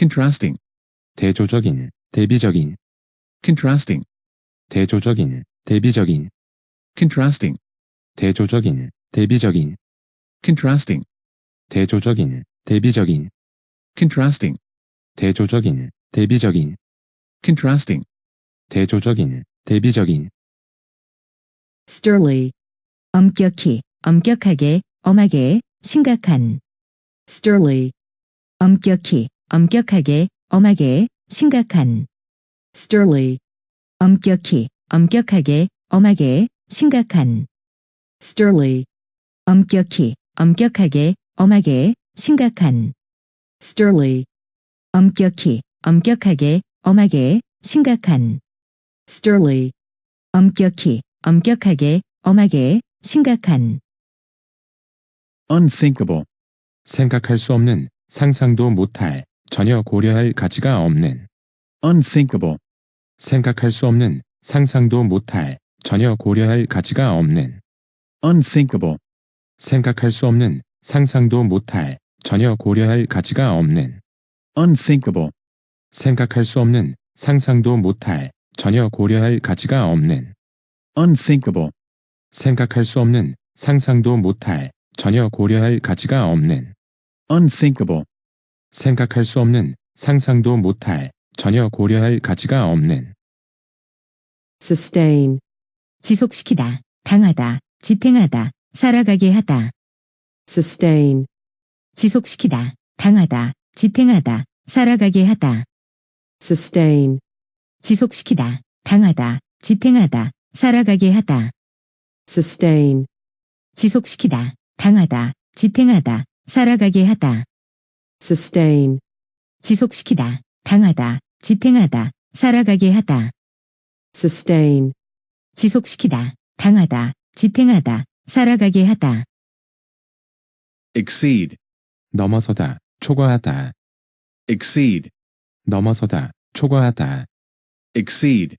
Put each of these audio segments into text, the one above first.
contrasting, 대조적인, 대비적인, contrasting, 대조적인, 대비적인, contrasting, 대조적인, 대비적인, contrasting, 대조적인, 대비적인, contrasting, 대조적인, 대비적인, contrasting, 대조적인, 대비적인, sternly, 엄격히, 엄격하게, 엄하게, 심각한. sternly, 엄격히, 엄격하게, 엄하게, 심각한. sternly, 엄격히, 엄격하게, 엄하게, 심각한. sternly, 엄격히, 엄격하게, 엄하게, 심각한. sternly, 엄격히, 엄격하게, 엄하게, 심각한. sternly, 엄격히, 엄격하게, 엄하게, 심각한. unthinkable, 생각할 수 없는, 상상도 못할, 전혀 고려할 가치가 없는, unthinkable, 생각할 수 없는, 상상도 못할, 전혀 고려할 가치가 없는, unthinkable, 생각할 수 없는, 상상도 못할, 전혀 고려할 가치가 없는, unthinkable, 생각할 수 없는, 상상도 못할, 전혀 고려할 가치가 없는, unthinkable, 생각할 수 없는, 상상도 못할, 전혀 고려할 가치가 없는, unthinkable, 생각할 수 없는, 상상도 못할, 전혀 고려할 가치가 없는, sustain, 지속시키다, 당하다, 지탱하다, 살아가게 하다. sustain, 지속시키다, 당하다, 지탱하다, 살아가게 하다. sustain, 지속시키다, 당하다, 지탱하다, 살아가게 하다. sustain, 지속시키다, 당하다, 지탱하다, 살아가게 하다. Sustain, 지속시키다, 당하다, 지탱하다, 살아가게 하다. sustain, 지속시키다, 당하다, 지탱하다, 살아가게 하다. exceed, 넘어서다, 초과하다, exceed, 넘어서다, 초과하다, exceed,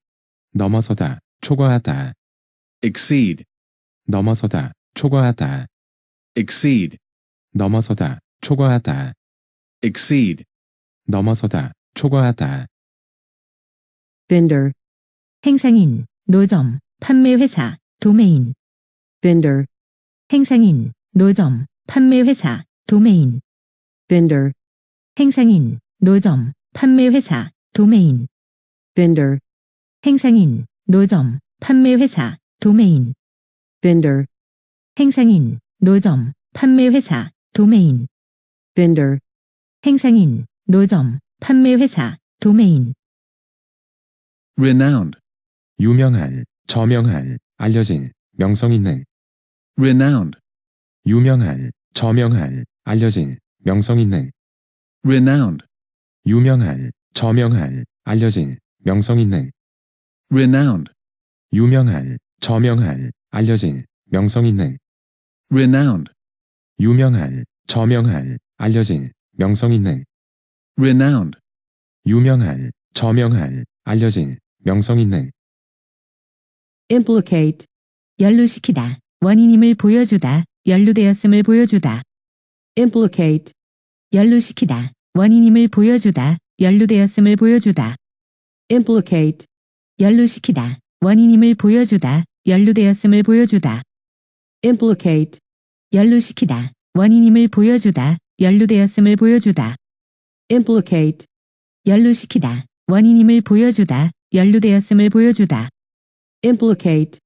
넘어서다, 초과하다, exceed, 넘어서다, 초과하다, exceed, 넘어서다, 초과하다, exceed, 넘어서다, 초과하다, vendor, 행상인, 노점, 판매회사, 도메인. vendor, 행상인, 노점, 판매회사, 도메인. vendor, 행상인, 노점, 판매회사, 도메인. vendor, 행상인, 노점, 판매회사, 도메인. vendor, 행상인, 노점, 판매회사, 도메인. vendor, 행상인, 노점, 판매회사, 도메인. renowned, 유명한, 저명한, 알려진, 명성 있는, renowned, 유명한, 저명한, 알려진, 명성 있는, renowned, 유명한, 저명한, 알려진, 명성 있는, renowned, 유명한, 저명한, 알려진, 명성 있는, renowned, 유명한, 저명한, 알려진, 명성 있는, renowned, 유명한, 저명한, 알려진, 명성 있는, implicate, 연루시키다, 원인임을 보여주다, 연루되었음을 보여주다. implicate, 연루시키다, 원인임을 보여주다, 연루되었음을 보여주다. implicate, 연루시키다, 원인임을 보여주다, 연루되었음을 보여주다. implicate, 연루시키다, 원인임을 보여주다, 연루되었음을 보여주다. implicate, 연루시키다, 원인임을 보여주다, 연루되었음을 보여주다. implicate,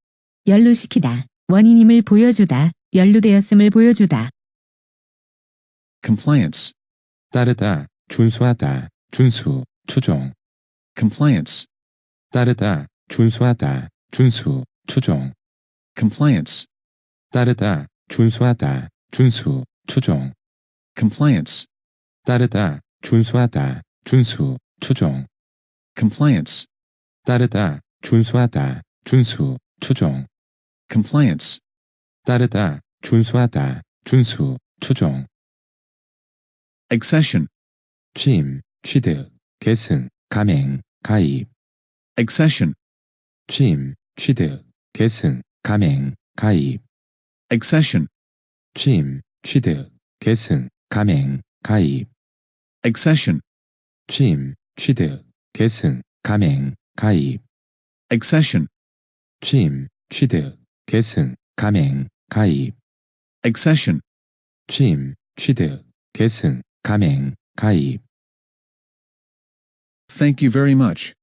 연루시키다, 원인임을 보여주다, 연루되었음을 보여주다. compliance, 따르다, 준수하다, 준수, 추종, compliance, 따르다, 준수하다, 준수, 추종, compliance, 따르다, 준수하다, 준수, 추종, compliance, 따르다, 준수하다, 준수, 추종, compliance, 따르다, 준수하다, 준수, 추종, compliance, 따르다, 준수하다, 준수, 추종, accession, 취임, 취득, 계승, 감행, 가입, accession, 취임, 취득, 계승, 감행, 가입, accession, 취임, 취득, 계승, 감행, 가입, accession, 취임, 취득, 계승, 감행, 가입, accession, 취임, 취득, 계승, 감행, 가입, accession, 취임, 취득, 계승, 감행, 가입. thank you very much.